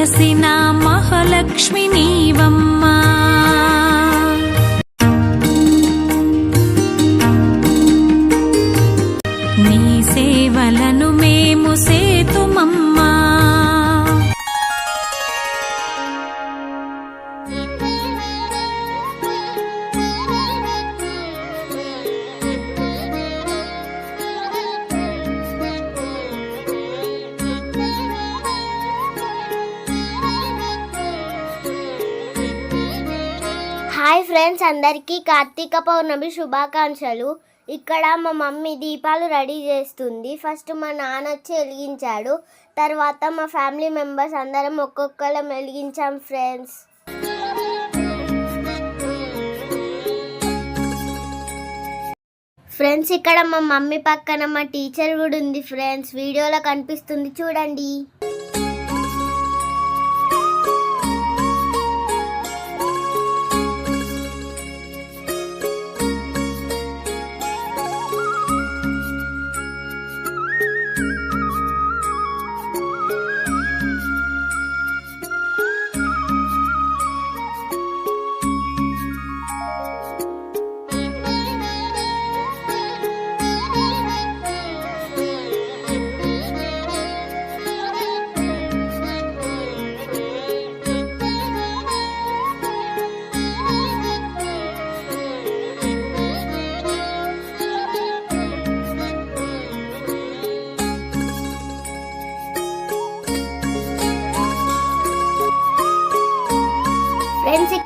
వెలసిన మహాలక్ష్మి నీవమ్మా hi friends అందరికీ కార్తీక పౌర్ణమి శుభాకాంక్షలు. ఇక్కడ మా మమ్మీ దీపాలు రెడీ చేస్తుంది. ఫస్ట్ మా నాన్న వచ్చి వెలిగించాడు. తర్వాత మా ఫ్యామిలీ మెంబర్స్ అందరం ఒక్కొక్కరం వెలిగించాం ఫ్రెండ్స్. ఫ్రెండ్స్ ఇక్కడ మా మమ్మీ పక్కన మా టీచర్ కూడా ఉంది ఫ్రెండ్స్. వీడియోలో కనిపిస్తుంది చూడండి.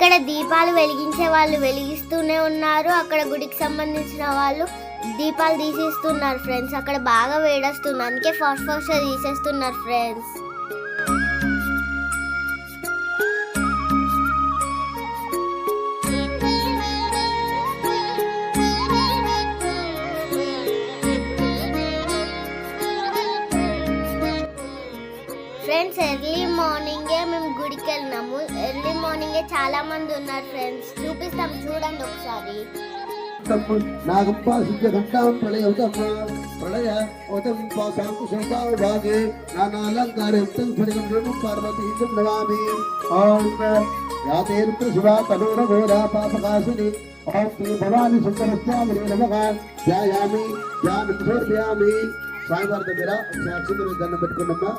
అక్కడ ఇక్కడ దీపాలు వెలిగించే వాళ్ళు వెలిగిస్తూనే ఉన్నారు. అక్కడ గుడికి సంబంధించిన వాళ్ళు దీపాలు తీసేస్తున్నారు ఫ్రెండ్స్ అక్కడ బాగా వేడొస్తుంది. అందుకే ఫాస్ట్ ఫాస్ట్ తీసేస్తున్నారు ఫ్రెండ్స్ ఫ్రెండ్స్ ఎర్లీ మార్నింగే మేము గుడికి వెళ్ళినాము. ఎర్లీ మార్నింగే చాలా మంది ఉన్నారు ఫ్రెండ్స్. చూపిస్తాం చూడండి ఒకసారి. నాగంపాసిద్య ఘంటాం ప్రళయౌతమ్మ ప్రళయ నానాలంకారయుక్తం స్ఫటికం నమామి. ఓం శివా పాపకాశిని. ఓం శ్రీ భవాని ధ్యాయామి ధ్యానం దగ్గర సాక్షి దండం పెట్టుకున్నమ్మా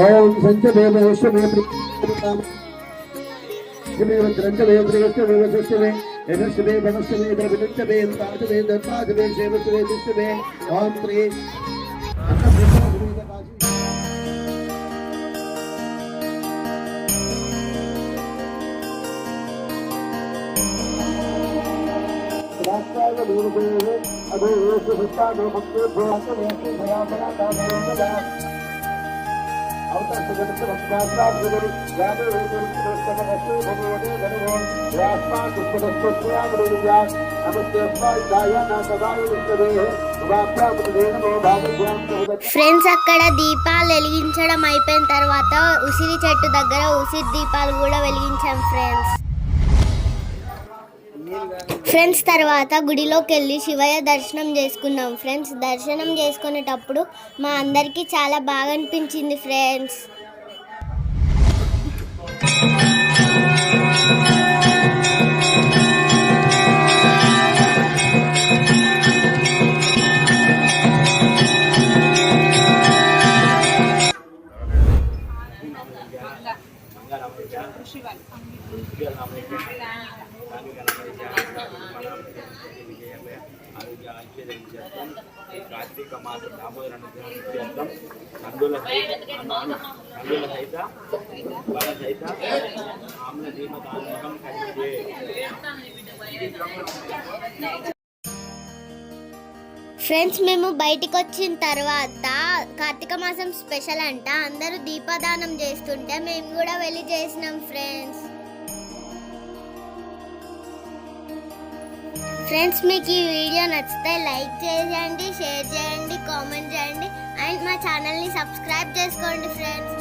ఓం సంచదేవ విశ్వమే ప్రియం గ్రంథమే ప్రియస్తమే వశస్యమే యశస్వమే భవస్యమే ద్రవిణంచమే తాజమే దత్తాజమే సేవస్వే దుష్టమే ఓం శ్రీ ఫ్రెండ్స్ అక్కడ దీపాలు వెలిగించడం అయిపోయిన తర్వాత ఉసిరి చెట్టు దగ్గర ఉసిరి దీపాలు కూడా వెలిగించాం ఫ్రెండ్స్ ఫ్రెండ్స్ తర్వాత గుడిలోకి వెళ్ళి శివయ్య దర్శనం చేసుకున్నాం. ఫ్రెండ్స్ దర్శనం చేసుకునేటప్పుడు మా అందరికీ చాలా బాగా అనిపించింది ఫ్రెండ్స్. కార్తీక మాస దామోదర అందుల అందుల సహిత బల సహిత ఆమ్ల కలిగే ఫ్రెండ్స్ మేము బయటకు వచ్చిన తర్వాత కార్తీక మాసం స్పెషల్ అంట. అందరూ దీపదానం చేస్తుంటే మేము కూడా వెళ్ళి చేసినాం ఫ్రెండ్స్. ఫ్రెండ్స్ మీకు ఈ వీడియో నచ్చితే లైక్ చేయండి షేర్ చేయండి కామెంట్ చేయండి. అండ్ మా ఛానల్ని సబ్స్క్రైబ్ చేసుకోండి ఫ్రెండ్స్.